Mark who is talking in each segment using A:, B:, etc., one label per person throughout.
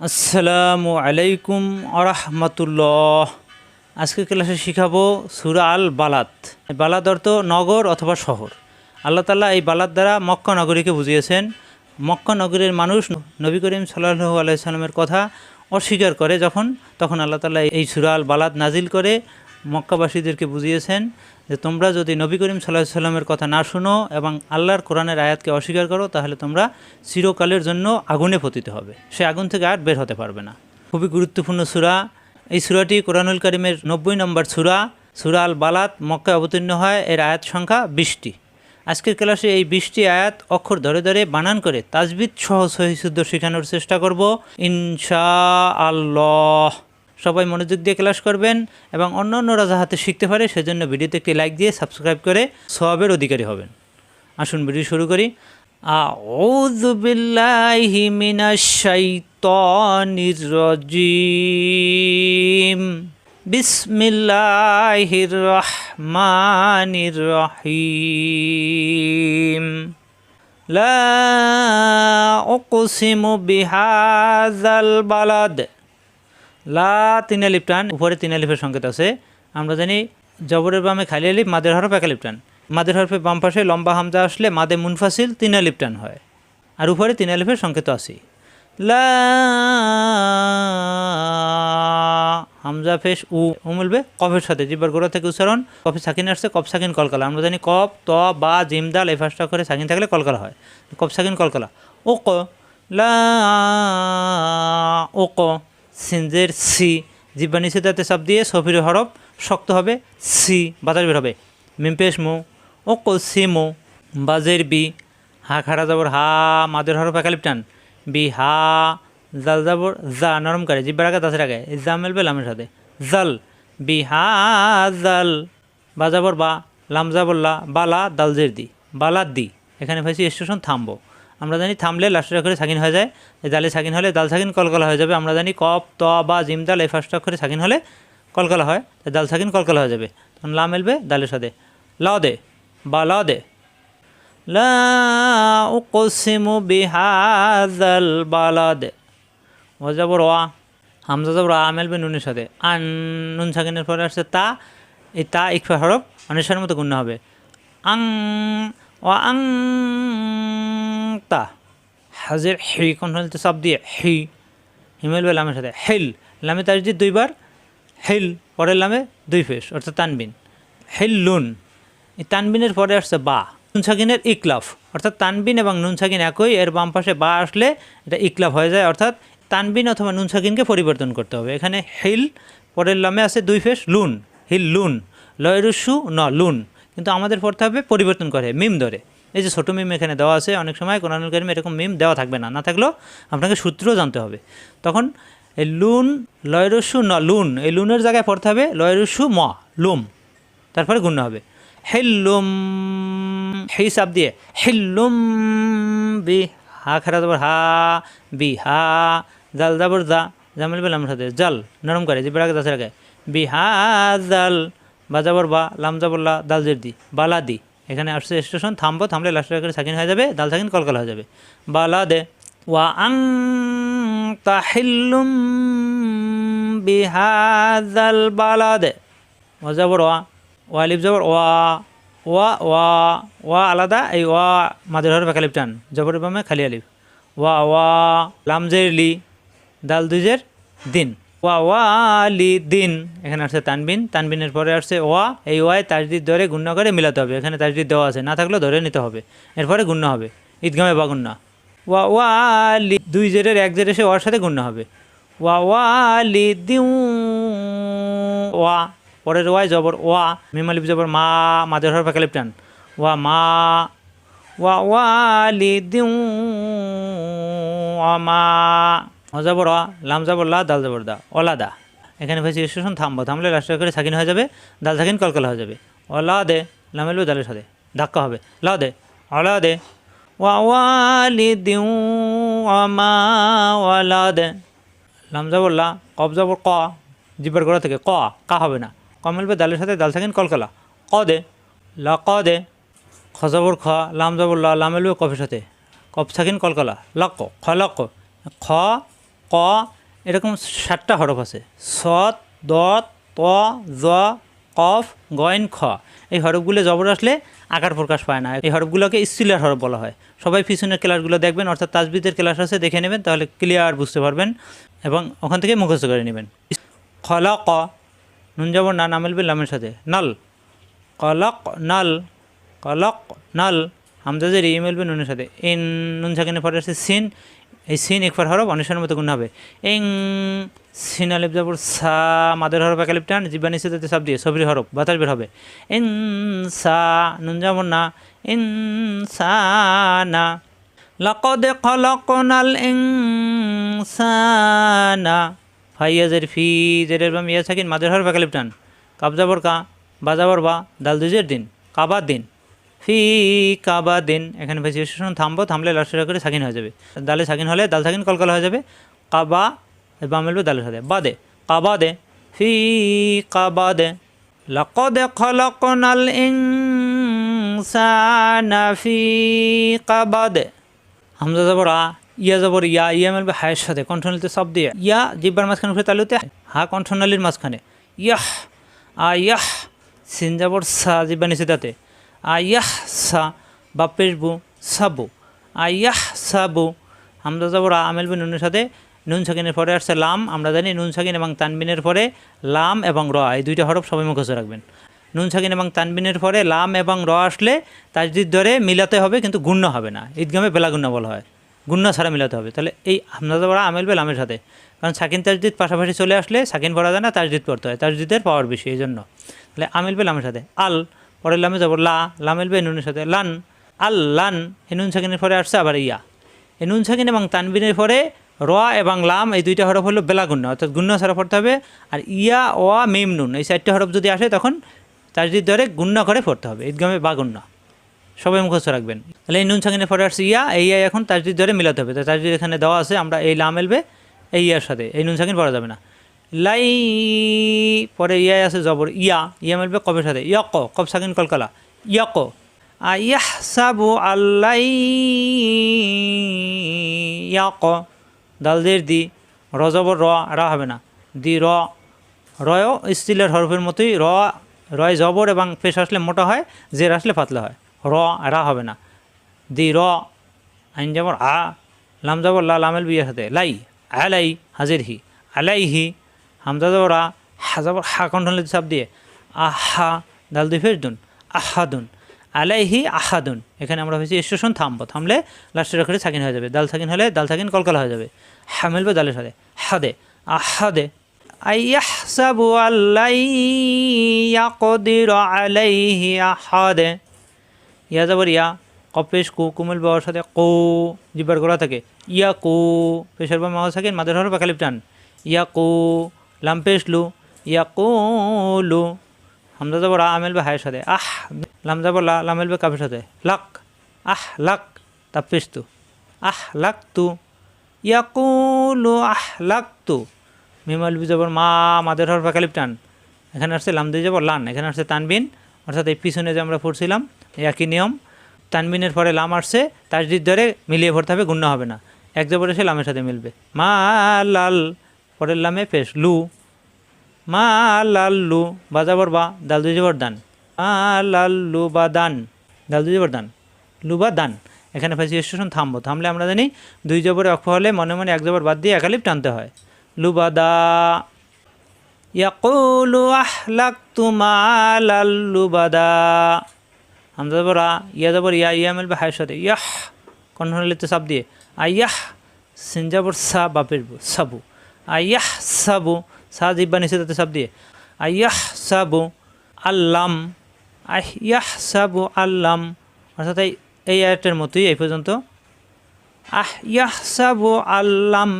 A: আসসালামু আলাইকুম আরহামতুল্লাহ। আজকে ক্লাসে শিখাবো সুরা আল বালাত বালাদ অর্থ নগর অথবা শহর। আল্লাহ তাল্লাহ এই বালাদ দ্বারা মক্কা নগরীকে বুঝিয়েছেন। মক্কা নগরীর মানুষ নবী করিম সাল্লাহু আলাইসাল্লামের কথা অস্বীকার করে যখন, তখন আল্লাহ তাল্লাহ এই সুরা আল বালাদ নাজিল করে মক্কাবাসীদেরকে বুঝিয়েছেন। যে তোমরা যদি নবী করিম সাল্লাহ সাল্লামের কথা না শুনো এবং আল্লাহর কোরআনের আয়াতকে অস্বীকার করো, তাহলে তোমরা চিরকালের জন্য আগুনে পতিত হবে। সে আগুন থেকে আর বের হতে পারবে না। খুবই গুরুত্বপূর্ণ সুরা। এই সুরাটি কোরআনুল করিমের নব্বই নম্বর সুরা। সুরা আল বালাত মক্কায় অবতীর্ণ হয়। এর আয়াত সংখ্যা বিশটি। আজকের ক্লাসে এই বিশটি আয়াত অক্ষর ধরে ধরে বানান করে তাজবিদ সহ সহিশুদ্ধ শেখানোর চেষ্টা করব। ইনশা আল্লাহ সবাই মনোযোগ দিয়ে ক্লাস করবেন এবং অন্য অন্যরা যাহাতে শিখতে পারে, সেজন্য ভিডিওতে একটি লাইক দিয়ে সাবস্ক্রাইব করে সবের অধিকারী হবেন। আসুন ভিডিও শুরু করি। উকসিমু বিহাযাল বালাদ। লা তিন আলিফ টান, উপরে তিন আলিফের সংকেত আছে। আমরা জানি জবরের বামে খালি আলিফ, মাদের হরফ এক আলিফ টান। মাদের হরফে বাম পাশে লম্বা হামজা আসলে মাদে মুনফাসিল তিন আলিফ টান হয়। আর উপরে তিন আলিফের সংকেত আছে। লা হামজা ফেস উ উ মিলবে কফের সাথে। জিব্বার গোড়া থেকে উচ্চারণ, কফে সাকিন আসছে, কফ সাকিন কলকালা। আমরা জানি কফ, ত, বা জিমদাল এই ফার্স্টটা করে সাকিন থাকলে কলকালা হয়। কফ সাকিন কলকালা। ও ক লা ও ক সিনজের সি জিব্বা নিচে তাতে চাপ দিয়ে সফির হরফ শক্ত হবে, সি বাতাস বের হবে। মিমপেশ মু ও সি মু, বাজের বি, হা খাড়া যাবর হা মাদের হরফ একালিপ টান। বি, হা জাল যাবর জা নরম করে, জিব্বার আগে দাসের আগে, জা মেলবে লামের সাথে। জাল, বি, হা জাল, বা যাবর বা, লাম যাবর লা বালা দালজের দি বালা দি। এখানে ভাইছি স্টেশন থামবো। আমরা জানি থামলে লাস্টের অক্ষরে সাকিন হয়ে যায় দালে সাকিন হলে দাল সাকিন কলকলা হয়ে যাবে। আমরা জানি কপ ত, বা, জিম দাল এই ফার্স্ট অক্ষরে সাকিন হলে কলকলা হয়, তাই দাল সাকিন কলকলা হয়ে যাবে। তখন লা মেলবে দালের সাথে। ল দে, বা ল দে। লা উকসিমু বিহাযাল বালাদ ও যাবর হামজা যাবর আ মেলবে নুনের সাথে। আন, নুন সাকিনের পরে আসছে তা, এই তা ইকফা হরফ অনেসার মতো গুণ্য হবে। আং, ও আং তা হাজের হি কোন হলতে সব দিয়ে হি হিমেল বে লামের সাথে হেল লামে তার যে দুইবার হেল পরের লামে দুই ফেস, অর্থাৎ তানবিন। হেল লুন এই তানবিনের পরে আসছে বা। নুন সাকিনের ইকলাফ, অর্থাৎ তানবিন এবং নুন সাকিন একই, এর বাম পাশে বা আসলে এটা ইকলাফ হয়ে যায়, অর্থাৎ তানবিন অথবা নুন সাকিনকে পরিবর্তন করতে হবে। এখানে হিল পরের লামে আছে দুই ফেস লুন হিল লুন লয়রুসু ন লুন কিন্তু আমাদের পড়তে হবে পরিবর্তন করে মিম ধরে। এই যে ছোটো মিম এখানে দেওয়া আছে, অনেক সময় কোরআনুল কারিমে এরকম মিম দেওয়া থাকবে না। না থাকলেও আপনাকে সূত্রও জানতে হবে। তখন এই লুন, লয়রসু, ন, লুন, এই লুনের জায়গায় পড়তে হবে, লয়রসু, ম, লুম। তারপরে গুণ হবে। হেল্লুম হেই সাপ দিয়ে, হেল্লুম, বি, হা খেরা যাবর হা, বি, হা, জাল যাবর জা। জামিল বেলাম সাথে, জাল, নরম করে, যে বেড়াকে দাসের আগে বি, হা, জাল, বা যাবর বা, লাম যাবর লা, দাল, জের দি, বালা দি। এখানে আসছে স্টেশন, থামবো, থামলে লাস্টের করে সাকিন হয়ে যাবে দাল সাকিন কলকাল হয়ে যাবে। বালা দে, ওয়া আং তাহিল্লুম বিহাজাল বালা দে। ও যাবর ওয়া ওয়া লিপ যাবর ওয়া ওয়া ওয়া ওয়া আলাদা, এই ওয়া মাদের হরফ একালিপ টান জবরের বামে খালি আলিফ। ওয়া ওয়া, লামজের লি দাল দুজের দিন। ওয়া ওয়া লি দিন এখানে আসছে তানবিন। তানবিনের পরে আসছে ওয়া। এই ওয়ায় তাজদিদ ধরে গুণ্য করে মিলাতে হবে। এখানে তাজদিদ দেওয়া আছে। না থাকলেও ধরে নিতে হবে। এরপরে গুণ্য হবে। ঈদগামে বা গুণ্য ওয়া ওয়া লি দুই জেরের এক জের এসে ওয়ার সাথে গুণ্য হবে। ওয়া ওয়া লি দিউ ওয়া। পরের ওয়াই জবর ওয়া। মিমালিপ জবর মা মাদের হরফ একালিপ টান। ওয়া মা ওয়া ওয়া লি দিউ মা ও যাবর অ, লাম যাবর লা, দাল যাবর দা। ওলা দা। এখানে ভাইছি স্টেশন থামবো থামলে লাস্টের করে সাকিন হয়ে যাবে, দাল সাকিন কলকলা হয়ে যাবে। অলা দে লামেলবে দালের সাথে, ধাক্কা হবে। লা দে, অলা দে। ওয়া ওয়ালি দিউ আমা ওয়ালা দে। লাম যাবর লা, কব যাবর ক, জিব্বার গোড়া থেকে ক, কা হবে না। ক দালের সাথে, দাল সাকিন কলকলা। ক দে, লা ক দে। খ যাবর খ, লাম যাবর লা, লাম মিলবে কফের সাথে। কফ সাকিন কলকলা। লক্ক খ লক্ক খ ক, এরকম সাতটা হরফ আছে। সৎ দত ত, জ, কফ, গয়েন, খ। এই হরফগুলো জবর আসলে আকার প্রকাশ পায় না। এই হরফগুলোকে স্টিলের হরফ বলা হয়। সবাই পিছনের ক্লাসগুলো দেখবেন, অর্থাৎ তাজবিদের ক্লাস আছে, দেখে নেবেন, তাহলে ক্লিয়ার বুঝতে পারবেন এবং ওখান থেকে মুখস্থ করে নেবেন। খলা ক নুন জবর না নামেল বিল লামের সাথে। নাল কলক নাল কলক নাল হামজাজের ই মিলবে নুনের সাথে। ইন, নুন সাকিনের পরে আছে সিন এই সিন একবার হরফ অনুসারের মতো গুণ হবে ইং সিন আলিফ যাবর সা মাদের হরফ একালিপ টান জিব্বানি সাথে সাব দিয়ে সবরি হরফ বাতাস বের হবে ইন সা নুন যাবর না ইন সা না لقد خلقنا الإنسان ফাইয়াজের ফি জেরের বাম ইয়া সাকিন মাদের হরফ একালিপ টান কাবজাবর কা বাজাবর বা দাল দুজের দিন কাবার দিন ফি কাবা দিন এখানে বেশি স্টেশন থামবো থামলে লাস্টের করে সাকিন হয়ে যাবে দালে সাকিন হলে দাল সাকিন কলকাল হয়ে যাবে কাবা বাম মিলবে দালের সাথে বাদে কাবা দে ফি কাবা দে لقد خلقنا الإنسان في قبض হামজা যাবর আ ইয়া যাবর ইয়া ইয়া মেলবে হায়ের সাথে কণ্ঠনালীতে সব দিয়ে ইয়া জিব্বার মাঝখানে উঠে তালুতে হা কণ্ঠনালীর মাঝখানে ইয়াহ আ ইয়াহ সিন যাবর সা জিব্বা নিচে দাতে আ ইয়াহ সা বু সাবু। আ ইয়াহ সাবু হামজা যাবর আ মেলবে নুনের সাথে। নুন সাকিনের পরে আসছে লাম, আমরা জানি নুন সাকিন এবং তানবিনের পরে লাম এবং র, এই দুইটা হরফ সবাই মুখস্থ রাখবেন। নুন সাকিন এবং তানবিনের পরে লাম এবং র আসলে তাজদিদ ধরে মিলাতে হবে, কিন্তু গুণ্য হবে না। ঈদগামে বেলা গুণ্য বলা হয়। গুণ্য ছাড়া মিলাতে হবে। তাহলে এই হামদাদা আমেল বেল আমের সাথে। কারণ সাকিন তাজদিদ পাশাপাশি চলে আসলে সাকিন পড়া যায় না, তাজদিদ পড়তে হয়। তাজদিদের পাওয়ার বেশি এই জন্য তাহলে আমেল বেল আমের সাথে। আল পরের লামে যাব, লা লামেল বে নুনের সাথে, লান, আল, লান এই নুন সাকিনের পরে আসছে আবার ইয়া। এই নুন এবং তানবিনের পরে র এবং লাম, এই দুইটা হরফ হলো বেলা গুণ্য, অর্থাৎ গুণ্য ছাড়া পড়তে হবে, আর ইয়া, ওয়া, মেম, নুন, এই চারটে হরফ যদি আসে তখন তাজদিদ ধরে গুণ্য করে পড়তে হবে, ঈদগামে বা গুণ্য। সবাই মুখস্থ রাখবেন। তাহলে এই নুন সাকিনের পরে আসছে ইয়া, এই ইয়া এখন তাজদিদ ধরে মিলাতে হবে, তো তাজদিদ এখানে দেওয়া আছে, আমরা এই লাম এলবে এই ইয়ার সাথে, এই নুন সাকিন পড়া যাবে না। লাই, পরে ইয়া আছে জবর, ইয়া ইয়া মেলবে কবের সাথে, ইয়ক কব সাকিন কলকালা, ইয়ক। ইয়াহ সাবু আল্লাই, ইয়াক। দালদের দি র রজবর র হবে না। দি র রয়ও স্টিলের হরফের মতোই র রয় জবর এবং পেশ আসলে মোটা হয়, জের আসলে পাতলা হয়। র, রা হবে না। দি র, আইন যাবর আ, লাম যাবর লা লামেল বিয়ের সাথে, লাই আলাই হাজির হি আলাই হি। হামজা যাবর আ হা কণ্ঠলে চাপ দিয়ে? আহা, দাল দুই ফের দুন আহাদুন, আলাইহি আহাদুন। এখানে আমরা হয়েছি স্টেশন, থামবো। থামলে লাস্টের অক্ষরে সাকিন হয়ে যাবে। দাল সাকিন হলে দাল সাকিন কলকালা হয়ে যাবে। হা মিলবে দালের সাথে। হাদে, আহাদে। আইয়াহসাবু আল্লাই ইয়াকদির আলাইহি আহাদে। ইয়া যাবার ইয়া, কপেশ কু, কুমিল বাবার সাথে কৌ, জিব্বার গোড়া থাকে। ইয়া কু পেশার বা মাওয়া থাকেন মাদের হরফ একালিপ টান। ইয়া কু লাম্পেশ লু ইয়া কু লু হামজা যাব আ, আমেল বে হায়ের সাথে। আহ, লাম যাব লা লামেল বে সাথে। লাক, আহ, লাক তাপ্পেশ তু আহ লাক তু ইয়া কুলু আহ লাক তু মিমাল বি যাবর মা, মাদের হরফ একালিপ টান। এখানে আসছে লাম দিয়ে যাব লান। এখানে আসছে তানবিন। অর্থাৎ এই পিছনে যে আমরা পড়ছিলাম একই নিয়ম। তানবিনের পরে লাম আসছে, তাজদিদ ধরে মিলিয়ে ভরতে হবে গুণ্য হবে না। এক জবর এসে লামের সাথে মিলবে। মা লাল পরের লামে পেশ লু মা লাল লু বাজাবর বা দাল দুই জবর দান মা লাল লু বা দান দাল দুই জবর দান লু বা দান। এখানে ফাঁসি স্টেশন থামবো। থামলে আমরা জানি দুই জবরে অক্ষ হলে মনে মনে এক জবর বাদ দিয়ে একালিপ টানতে হয়। লু বা দা। ইয়াকুলু আহলাকতু মালাল লুবাদা হামজা যাবর আ, ইয়া যাবর ইয়া ইয়া মিলবে হায়ের সাথে। ইয়াহ কণ্ঠনালিতে সাপ দিয়ে। আয়াহ, সিন যাবর সা, বাপের বু সাবু। আয়াহ, সাবু। সা জিব্বা নিচে তাতে সাপ দিয়ে। আয়াহ সাবু আল্লাম আয়াহ সাবু আল্লাম, অর্থাৎ এই আয়টের মতোই এই পর্যন্ত। আহ ইয়াহ সাবু আল্লাম,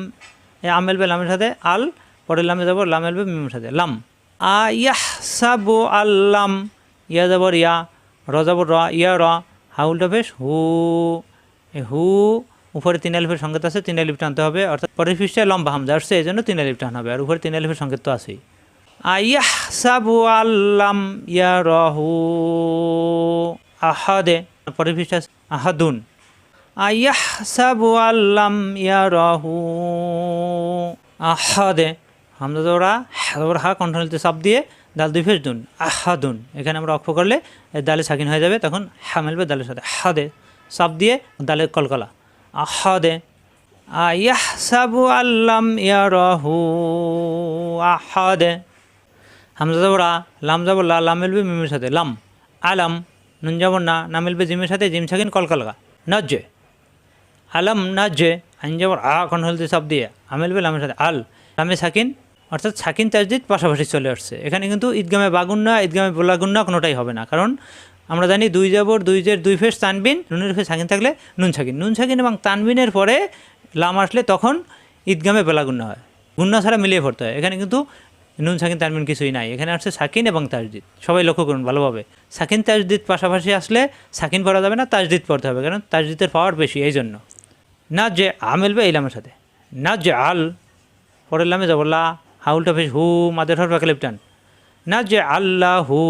A: এই আমেল বে লামের সাথে আল, পরের লামে যাব লামেল বে মিমের সাথে, লাম। আ ইয়াহ সাবু আল্লাম, ইয়া যাবর ইয়া র যাবর র, ইয়া র, হাউলটা বেশ হু হু উপরে তিন আলিফের সংকেত আছে, তিন আলিফ টানতে হবে, অর্থাৎ পরের পৃষ্ঠায় লম্বা হামজা আসছে এই জন্য তিন আলিফ টান হবে, আর উপরে তিন আলিফের সংকেত তো আছেই। আয়াহ সাবু আল্লাম ইয়া রহু আহাদে, পরের আছে, আহাদুন। আয়াহসাবু আল্লাম ইয়ারাহু আহাদে, হামজা জবরা হাজবর হা কণ্ঠনীতে চাপ দিয়ে দাল দুই ফেস দুন, আহাদুন। এখানে আমরা অক্ষ করলে দালে সাকিন হয়ে যাবে, তখন হা মিলবে দালের সাথে হাদে চাপ দিয়ে দালে কলকলা। আহাদে, আয়াহসাবু আল্লাম ইয়ারাহু, আহাদে। হামজা আ লাম যাবর লাম মিলবে মিমের সাথে, লাম, আলাম, নুন যাবর না না মিলবে জিমের সাথে, জিম সাকিন কলকলকা নজ্জে। আলাম, নাজ্জে, আইন যাবর আ, কন হলতে সব দিয়ে আমিলবে লামের সাথে, আল, লামে সাকিন, অর্থাৎ সাকিন তাজদিদ পাশাপাশি চলে আসছে। এখানে কিন্তু ঈদগামে বাগুন্না ঈদগামে বোলাগুন্না কোনোটাই হবে না। কারণ আমরা জানি দুই যাবর দুই জের, দুই ফেস তানবিন, নুনের ফেস সাকিন থাকলে নুন সাকিন নুন সাকিন এবং তানবিনের পরে লাম আসলে তখন ঈদগামে বেলাগুন্না হয়। গুন্না ছাড়া মিলিয়ে পড়তে হয়। এখানে কিন্তু নুন সাকিন তানবিন কিছুই নাই। এখানে আসছে সাকিন এবং তাজদিদ। সবাই লক্ষ্য করুন ভালোভাবে। সাকিন, তাজদিদ পাশাপাশি আসলে সাকিন পড়া যাবে না, তাজদিদ পড়তে হবে। কারণ তাজদিদের পাওয়ার বেশি, এই জন্য। না যে আ মিলবে এই লামের সাথে। না যে আল। পরের লামে যাব, লা হাউলটা ফেস হু মাদের হর লিপটান না যে আল্লাহ হু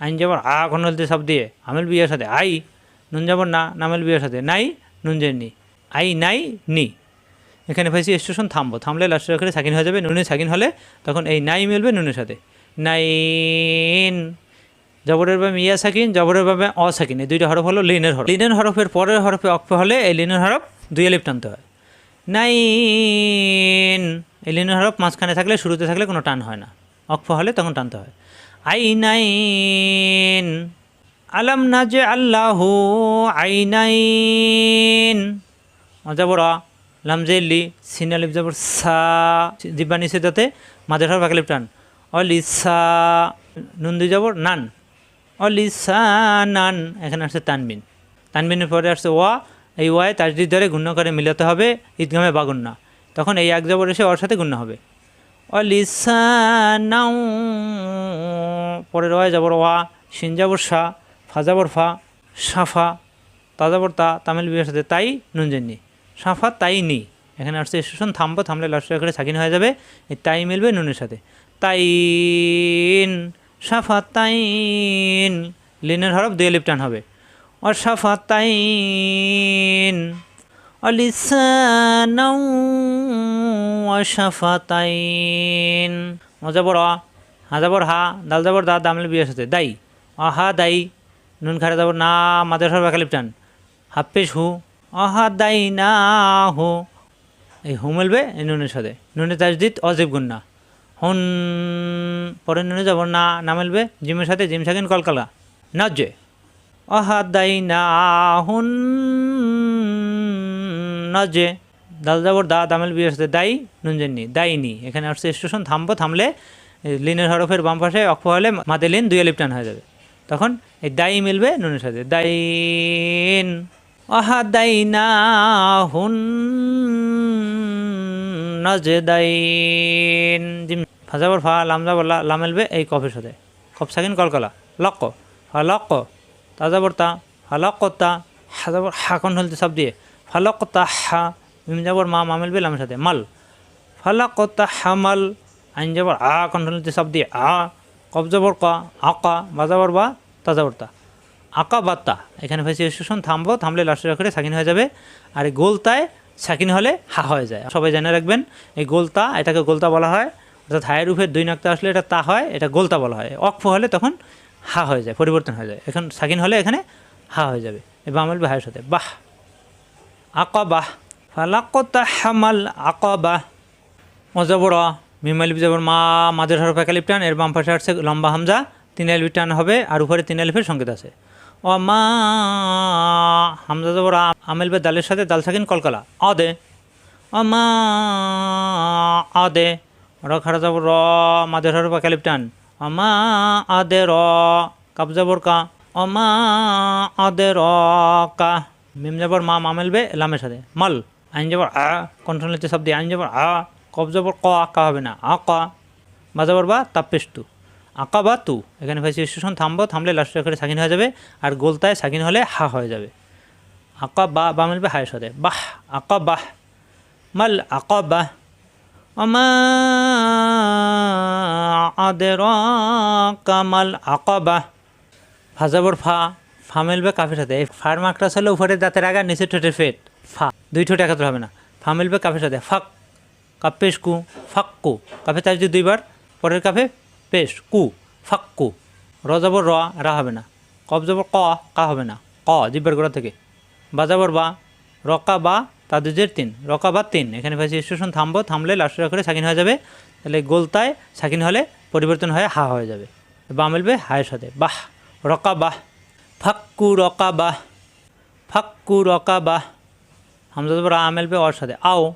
A: আইন যাবার আ কনলতে সব দিয়ে, আমেল বিয়ের সাথে আই, নুন যাবর না, নামেল বিয়ের সাথে নাই, নুন যে নি। আই নাই, নি। এখানে ফাইসি স্টেশন থামবো। থামলে লাস্টের আখরে সাকিন হয়ে যাবে, নুনে সাকিন হলে তখন এই নাই মিলবে নুনের সাথে। নাইন। জবরের ভাবে ইয়া সাকিন জবরের ভাবে অ সাকিন এই দুইটা হরফ হলো লিনের হরফ। লিনের হরফের পরের হরফে অক্ষ হলে এই লিনের হরফ দুই আলিপ টানতে হয়। নাইন। এই লিনের হরফ মাঝখানে থাকলে, শুরুতে থাকলে কোনো টান হয় না। অক্ষ হলে তখন টানতে হয়। আই নাইন আলাম না যে আল্লাহ আই নাইন অজাবর লামজেলি সিনালিপ যাবর সা জিব্বা নিচে যাতে মাঝের হরফ আকালিপ টান অলিসা, নুন দুই যাবর নান। অলি সা নান, এখানে আসছে তানবিন। তানবিনের পরে আসছে ওয়া, এই ওয়ায় তাজদিদ ধরে গুণ্য করে মিলাতে হবে ঈদগামে বাগুন্না। তখন এই এক যাবর এসে ওর সাথে গুণ্য হবে। অলিসা নাও পরের ওয়ায় যাবর ওয়া সিন যাবর সা ফা যাবর ফা সাফা তা যাবর তা, তামিল বিয়ের সাথে তাই নুন জেননি। সাফা তাই নি। এখানে আসছে স্টেশন, থামবো, থামলে লাস্ট এখানে সাকিন হয়ে যাবে, এই তাই মিলবে নুনের সাথে। তাইন সাফা তাইন লিনের হরফ দুই লিপটান হবে। অসাফা তাইন অলিসানাও। অসাফা তাইন মজাবর অ হাজাবর হা দাল যাবর দা দামলে বিয়ের সাথে দাই অহা দাই নুন খারে যাবর না মাদের হরফ একালিপটান হাফেশ হু অহা দাই না হু এই হু মেলবে এই নুনের সাথে নুনে তাজদিদ অজীব গুন্না হুন পরে নুনে যাব না না মিলবে জিমের সাথে জিম সাকিন কলকালা না নাজে অহা দাই না হুন নাজে দাল যাবর দা দামেল বিয়ের সাথে দাই নুন জেননি দাইনি এখানে আসছে স্টেশন, থামবো, থামলে লিনের হরফের বাম পাশে অক্ষ হলে মাদে লিন দুই লিপটান হয়ে যাবে। তখন এই দাই মিলবে নুনের সাথে। দাই না হুন নাজে দাইন জিম ফাজাবর ফা লাম যাবর লা লাম মিলবে এই কফের সাথে। কফ সাকিন কলকলা। লক্ক। ফা লক্ক। তাজাবর তা। ফা লক্ক তা। হাজাবর হাকন হলতে সব দিয়ে। ফালক তা হা। মিম যাবর মা মা মিলবে লামের সাথে, মাল। ফালাক তা হামাল, আইন যাবর আ, কণ্ঠনীতি সব দিয়ে আ কব যাবর ক আকা বাজাবর বা তাজাবর তা আঁকা বাত্তা এখানে ফেসি স্টেশন থামবো, থামলে লাস্টের আখরে সাকিন হয়ে যাবে, আর এই গোলতায় সাকিন হলে হা হয়ে যায়। সবাই জেনে রাখবেন, এই গোলতা, এটাকে গোলতা বলা হয়, অর্থাৎ হায়ের উপরে দুই নাক্তা আসলে এটা তা হয়, এটা গোলতা বলা হয়। অক্ষ হলে তখন হা হয়ে যায়, পরিবর্তন হয়ে যায়। এখন সাকিন হলে এখানে হা হয়ে যাবে এবার আমল হায়ের সাথে। বাহ! আকাবাহ হামাল আকাবাহ মজাবর মিমাল বিজাবর মা মাদের হরফ টান, এর বাম পাশে আসছে লম্বা হামজা, তিন আলিফ টান হবে, আর উপরে তিন আলিফের সংকেত আছে। ও মা, হামজা জবর আমেল বে দালের সাথে দাল সাকিন কলকলা। অদে ও মা আদে র খারা যাবর র মাদের হরফ একালিপ টান। মা আদে র, কাপ যাবর কা। ও মা আদে র, কা। মিম যাবর মা মামেলবে লামের সাথে। মাল। আইন যাবর আ কন্ট্রোল নিতে শব্দে আইন যাবর আ কব যাবর ক আঁকা হবে না। আ, ক। বা যাবর বা তাপ্পেশ তু আঁকা বা তু। এখানে ফাইসি স্টেশন থামবো, থামলে লাস্টের করে সাকিন হয়ে যাবে আর গোলতায় সাকিন হলে হা হয়ে যাবে। আঁকা বা বা মিলবে হায়ের সাথে। বাহ আঁকা বাহ। মাল আঁকা বাহ। আমা, আদের কামাল আঁকা বাহ। ফাজাবর ফা। ফা মিলবে কাফের সাথে। এই ফার মাকটা হলে উপরের দাঁতের আগা নিচে ঠোঁটের ফেট। ফা দুই ঠোঁট একাত্র হবে না। ফা মিলবে কাফের সাথে। ফাক। কাপেশ কু। ফাক্কু কাফে তার যদি দুইবার। পরের কাফে পেশ কু। ফাক্কু র যাবর র, রা হবে না। কব যাবর ক, কা হবে না। ক, জিব্বার গোড়া থেকে। বা যাবর বা। রকা বা তা দুজের তিন রকা বা, তিন। এখানে ভাইসি স্টেশন থামবো, থামলে লাস্টের করে সাকিন হয়ে যাবে। তাহলে গোলতায় সাকিন হলে পরিবর্তন হয়ে হা হয়ে যাবে। বা মিলবে হায়ের সাথে। বাহ! রকা বাহ! ফাক্কু রকা বাহ ফাক্কু রকা বাহ হামজা যাবর আ মিলবে ওর সাথে। আও,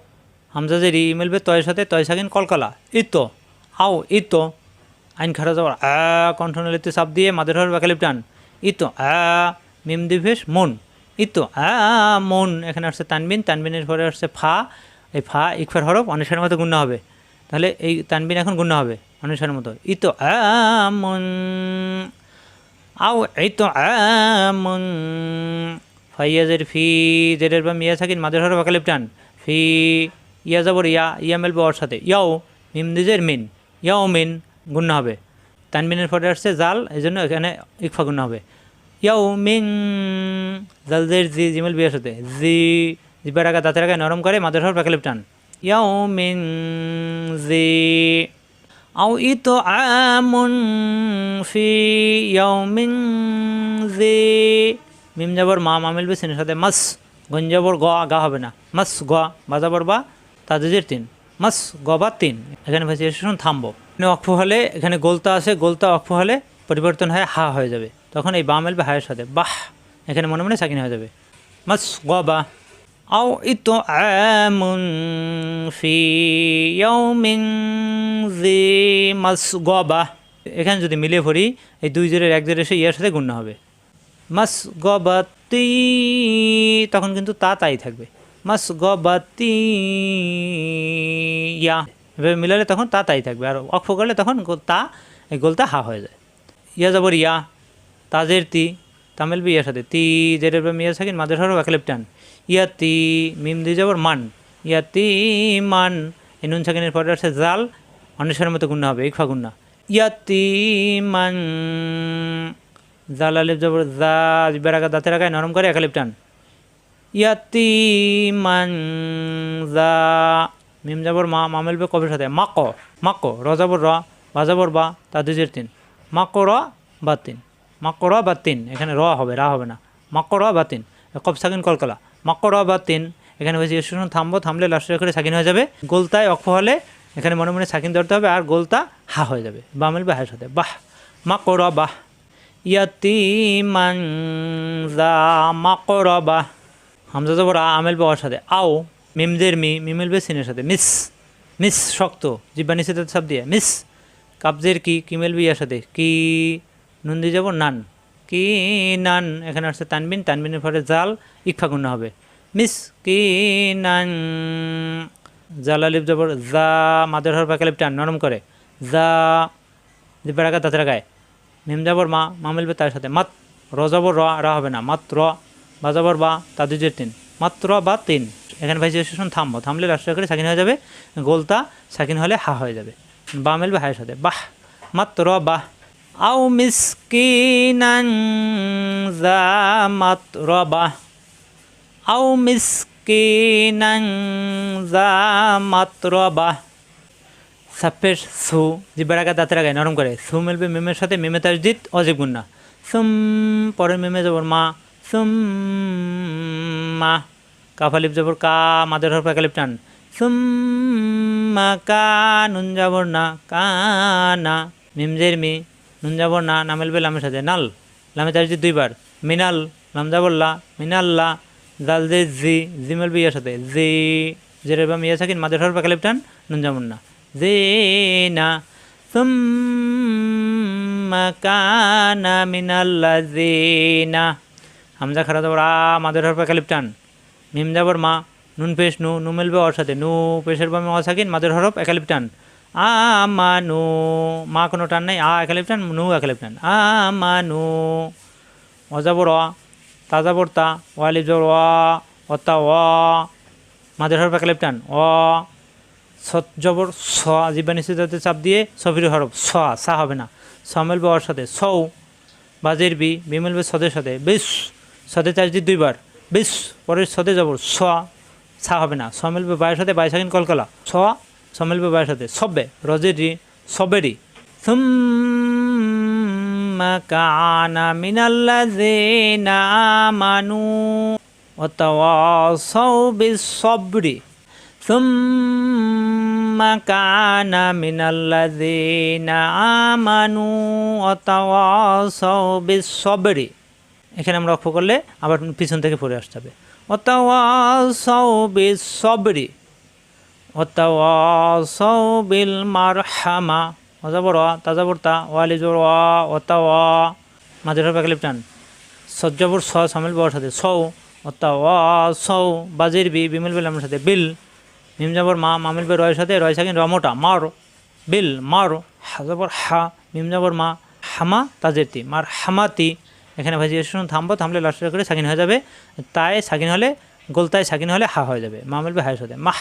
A: হামজা যে রি মিলবে তয়ের সাথে, তয় সাকিন কলকলা। ইতো, আও, ইতো। আইন খারা যাওয়ার আ কণ্ঠনালিতে চাপ দিয়ে মাদের হর বাকালিপ টান। ইতো, আ, মিম দিভেশ, মন। ইতো, আ, মন। এখানে আসছে তানবিন, তানবিনের পরে আসছে ফা। এই ফা, ইকফার হরফ অনেশের মতো গুণ্য হবে। তাহলে এই তানবিন এখন গুণ্য হবে অনেশের মতো। ইতো মন। আও মন ফাইয়াজের ফি জেরের বা মিয়া সাকিন মাদের হরফ বাকালিপ টান। ফি, ইয়া যাবর ইয়া ইয়া মেলবে ওর সাথে। ইয়াও, মিম দিজের মিন। ইয়াও মিন গুণ্য হবে। তানমিনের পরে আসছে জাল এই জন্য এখানে ইকফা গুণ্য হবে। ইয়াও মিন জালদের জি, জিমেল বিয়ার সাথে। জি জিবার আগা দাঁতের আগে নরম করে মাদের হর প্যাকেলিপ টান। ইয়াও মিন, জি। আমন ফি ইয়াও মিন জি মিম যাবর মা মামিল বেসিনের সাথে মাস গঞ্জাবর গ, গা হবে না। মাস গ বাজাবর বা তাদের তিন। মাস গ বা তিন। এখানে ভাইসি স্টেশন থামবো। এখানে অক্ষ হলে, এখানে গোলতা আছে, গোলতা অক্ষ হলে পরিবর্তন হয়ে, হা হয়ে যাবে। তখন এই বা মেলবে হায়ের সাথে। বাহ! এখানে মনে মনে সাকিন হয়ে যাবে। মাস গ বা ফি ইয়াউমিন জি মাস গ বা এখানে যদি মিলে পড়ি, এই দুই জোরের এক জোরের এসে ইয়ার সাথে গুণ্য হবে। মাস গবাতি তখন কিন্তু তা তাই থাকবে। মাস গবাতি ইয়া। এভাবে মিলালে তখন তা তাই থাকবে। আর অক্ষ করলে তখন তা, এই গোলতা হা হয়ে যায়। ইয়া যাবর ইয়া, তাজের তি, তামিল বি ইয়ার সাথে। তি, জেরের মিয়া সাকিন মাদের হরফ একালেপ টান ইয়া তি মিম দিয়ে যাবর মান। ইয়া তি মান। এই নুন সাকিনের পরে আসছে জাল অনেশ্বরের মতো গুণ্য হবে, ইকফা গুণ্য ইয়া তি মান। জাল আলিফ জবর জা জিব্বার আগা দাঁতের আগায় নরম করে একালিপ টান। ইয়াতি মান। জা, মিম যাবর মা মামেল বে কবের সাথে। মাক মাক, র যাবর র, বা যাবর বা, তা দুজের তিন। মাক, র, বা তিন। মাক, র, বা তিন। এখানে র হবে, রা হবে না। মাক, র, বা তিন। কব সাকিন কলকলা। মাক র বা তিন এখানে হয়েছে স্টেশন থামবো, থামলে লাস্টের করে সাকিন হয়ে যাবে। গোলতায় অক্ষ হলে এখানে মনে মনে সাকিন ধরতে হবে, আর গোলতা হা হয়ে যাবে বামেল বা হায়ের সাথে। বাহ মাক র বাহ ইয়াতিমান জা মাক র বাহ হামজা জবর আ আমেল বাবার সাথে। আও, মিমদের মি মিমেল বে সিনের সাথে। মিস মিস, শক্ত, জিব্বা তাতে সব দিয়ে। মিস কাবজের কি কিমেল বিয়ার সাথে? কি, নুন দিয়ে যাব? নান। কি নান এখানে আসছে তানবিন, তানবিনের পরে জাল ইকফা গুণ হবে। মিস কি নান জাল, আলিফ, জবর, জা, মাদের হর পাকালিপ টান, নরম করে। জা জিব্বার আগা তাতে রাখায় মিম যাবর মা মামিল তার সাথে। মাত, র যাবর র, রা হবে না। মাত্র বা যাবর বা তা দুজের তিন মাত্র বা, তিন। এখানে ভাই স্টেশন থামবো। থামলে রাষ্ট্র করে সাকিন হয়ে যাবে। গোলতা সাকিন হলে হা হয়ে যাবে। বা মেলবে হায়ের সাথে। বাহ! মাত্র বাহ! যা মাত্র বাহ আও মিসকিনান যা মাত্র বাহ সাপের সু জিব্বার আগে দাঁতের আগে নরম করে, সু মিলবে মিমের সাথে, মিমে তাজদিদ, অজীব গুন্না। সুম, পরের মিমে যাবর মা, সুম, মা কাফালিপ যাবর কা, মাদের হর পাকালিপ টান। সুম, মা, কা, নুন যাবর না, কা কানা মিমজের মি নুন যাব না না মেলবে লামের সাথে। নাল, লামে চারিজি দুইবার। মিনাল লাম যাব লা মিনাল্লা জাল জে, জি জি মেলবে ইয়ার সাথে। জি জেরের বাম ইয়া থাকেন মাদের হরফা কালিপটান নুন যাব না। জে না, সুম্মা কানা মিনাল্লা জে না। হামজা খারা যাবর আ মাদের হরফা কালিপটান মিম যাবর মা, নুন পেশ নু নু মেলবে ওর সাথে। নু পেশের বামে অসাকিন মাদের হরফ একালিপ্টান টান আ, মা কোনো টান নাই। আ, একালিপ টান, নু একালিপ টান। আ, মা, নু। অজাবর অ তাজাবর তা ওয়ালিপ জবর অ অত্তা অ মাদের হরফ একালিপ টান। অ। সৎ জবর স। নিচে যাতে চাপ দিয়ে সফির হরফ। স, সা হবে না। সমেল বাবার সাথে। সৌ বাজের বি। বি মিলবে সদের সাথে। বেশ। সদে চার্জি দুইবার। বেশ। পরের সদে যাব স। ছা হবে না। স মিলবে বায়ের সাথে। বাই সাকিন কলকলা। ছ ছ মিলবে বায়ের সাথে সব্বে রজের রি সবেরি ثم كان من الذين آمنوا وتواصوا بالصبر ثم كان من الذين آمنوا وتواصوا بالصبر এখানে আমরা লক্ষ্য করলে আবার পিছন থেকে পড়ে আসতে হবে ওতাওয়াসাও বিসবরি ওতাওয়াসাও বিল মারহামা অজাবর তাজাবর তা ওয়ালি জোর ওয়া ওতাওয়া মাঝের হবে টান সজ্জাবর স, সামিল বর সাথে। সৌ অত্তা ওয়া সৌ বাজির বি, বিমিল বিল আমার সাথে। বিল। মিম যাবর মা, মামিল বে রয়ের সাথে। রয় সাকিন রমোটা মার। বিল। মার। হাজাবর হা। মিম যাবর মা। হামা তাজের তি। মার হামাতি এখানে ভাজি শুনুন, থামবো, থামলে লাস্টের করে সাকিন হয়ে যাবে। তাই সাকিন হলে, গোলতায় সাকিন হলে হা হয়ে যাবে। মামিল বে হায়ের সাথে। মাহ।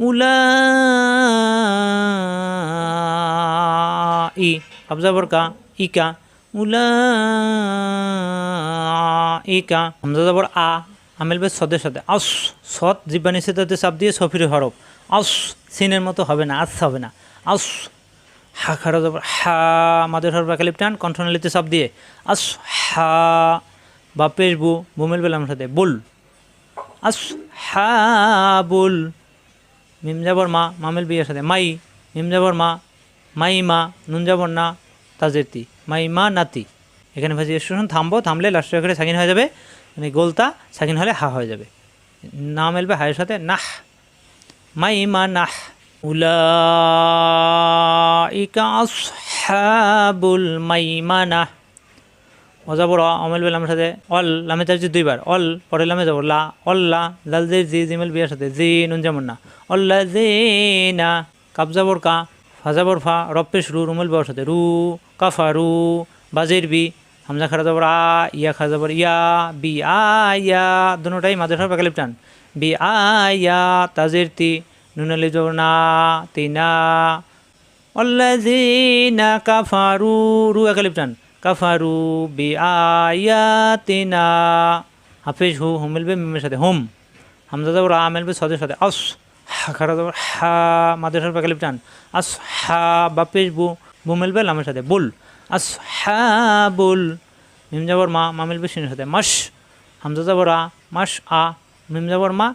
A: উলা হামজা বরকা, ইকা উলা ইকা হামজা যাবর আ, আমেল বে সদের সাথে। আস, সৎ জিব্বানি সেতাতে চাপ দিয়ে সফির হরফ। আস, সিনের মতো হবে না, আস হবে না। আস, হা, খারা যাবর হা, মাদের হরফ একালিপ টান কণ্ঠনালিতে চাপ দিয়ে। আস, হা, বাপের বু বুমেল বেলাম সাথে বুল। আস, হা, বুল। মিম যাবর মা মামেল বিয়ের সাথে। মাই, মিম যাবর মা, মাই মা, নুন যাবর না তাজেরতি মাই মা, নাতি। এখানে ভাজি শুনুন থামবো, থামলে লাস্টের করে সাকিন হয়ে যাবে। মানে গোলতা, সাকিন হলে হা হয়ে যাবে। না মেলবে হায়ের সাথে, নাহ। মাই মা, নাহ। উলাইকা আসহাবুল মাইমানা অজাবর অমেল বেলামের সাথে, অল লামে চার্জি দুইবার, অল পরে লামে যাব, লা অল্লা লাল জে জি, জিমেল বিয়ার সাথে, জি, নুন যেমন না অল্লা জে না কাবজাবর কা ফাজাবর ফা রপ্পেশ রু রুমেল বিয়ার সাথে, রু কাফা রু, বাজের বি, হামজা খারা যাবর আ, ইয়া খারা যাবর ইয়া, বি, আ, ইয়া দুটাই মাদের সব একালিপ টান বি, আ, ইয়া, তাজের তি নুনালি যাবর না তিনা অল্লাজিনা কাফারু রু একালিপ টান কাফারু বি আয়াতিনা হাফিজ হু, হুম মিলবে মিমের সাথে। হুম। হামজা যাবর আ মিলবে সদের সাথে। আস খারা যাবর হা মাদের সাথে একালিপ টান আস হা বাপিস বু বু মিলবে লামের সাথে। বুল। আস হা, বুল। মিম যাবর মা মা মিলবে সিনের সাথে। মাস হামজা যাবর আ, মাস, আ, মিম যাবর মা,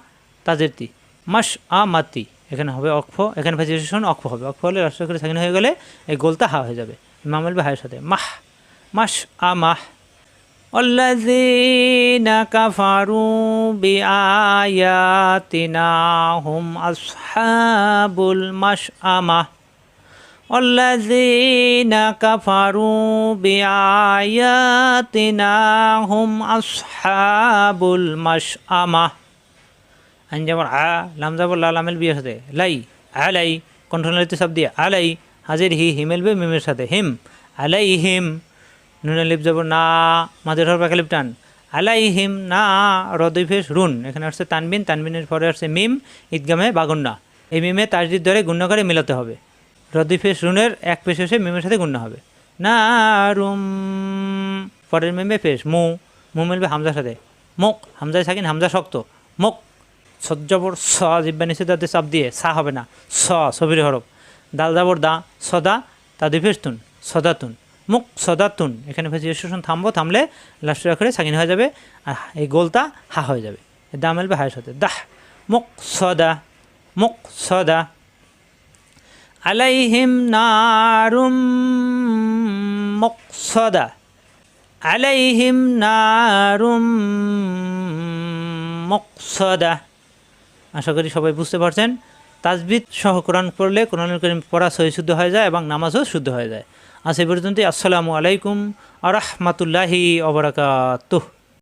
A: তাজের তি। মাস, আ মাতি এখানে হবে অক্ষ এখানে ভেজিটেশন অক্ষ হবে। অক্ষ হলে রাষ্ট্র করে স্বাধীন হয়ে গেলে এই গোলটা হা হয়ে যাবে। মা মিলবে হায়ের সাথে। মাহ মাস আ মাহ الذين كفروا بآياتنا هم أصحاب المشأمة والذين كفروا بآياتنا هم أصحاب المشأمة আঞ্জাবর আ লাম যাবর লা লামেল বিয়ের সাথে লাই আলাই কণ্ঠনালিতে সব দিয়ে আলাই হাজির হি হিমেল বে মিমের সাথে হিম আলাই হিম নুনে লিপ যাবর না, মাঝের হর পাখা লিপ টান। আলাই হিম না রদই ফেস রুন। এখানে আসছে তানবিন, তানবিনের পরে আসছে মিম, ঈদগামে বাগুন্না। এই মিমে তাজদির ধরে গুণ্য করে মিলাতে হবে। রদি ফেস রুনের এক পেশ এসে মিমের সাথে গুণ্য হবে। না, রুম, পরের মিমে ফেস মু। মু মিলবে হামজার সাথে। মুখ, হামজায় থাকিন হামজা শক্ত। মুখ, সজ্জবর স, জিব্বা নিচে তাতে চাপ দিয়ে, সা হবে না। স সবির হরফ। দাল যাবর দা, সদা তা দুই ফেসতুন সদাতুন মুখ সদাতুন। এখানে ভেজিটেশন থামবো, থামলে লাস্টের আখরে সাকিন হয়ে যাবে আর এই গোলটা হা হয়ে যাবে। দা মেলবে হায়ের সাথে। দাহ! মুখ সদা মুখ সদা। আলাইহিম নারুম মুকসদা আলাইহিম নারুম মুকসদা আশা করি সবাই বুঝতে পারছেন। তাজবিদ সহ কোরআন পড়লে কোরআন করিম পড়া সহি শুদ্ধ হয়ে যায় এবং নামাজও শুদ্ধ হয়ে যায়। আজ এ পর্যন্তই। আসসালামু আলাইকুম আ রহমতুল্লাহি অবরাকাতুহ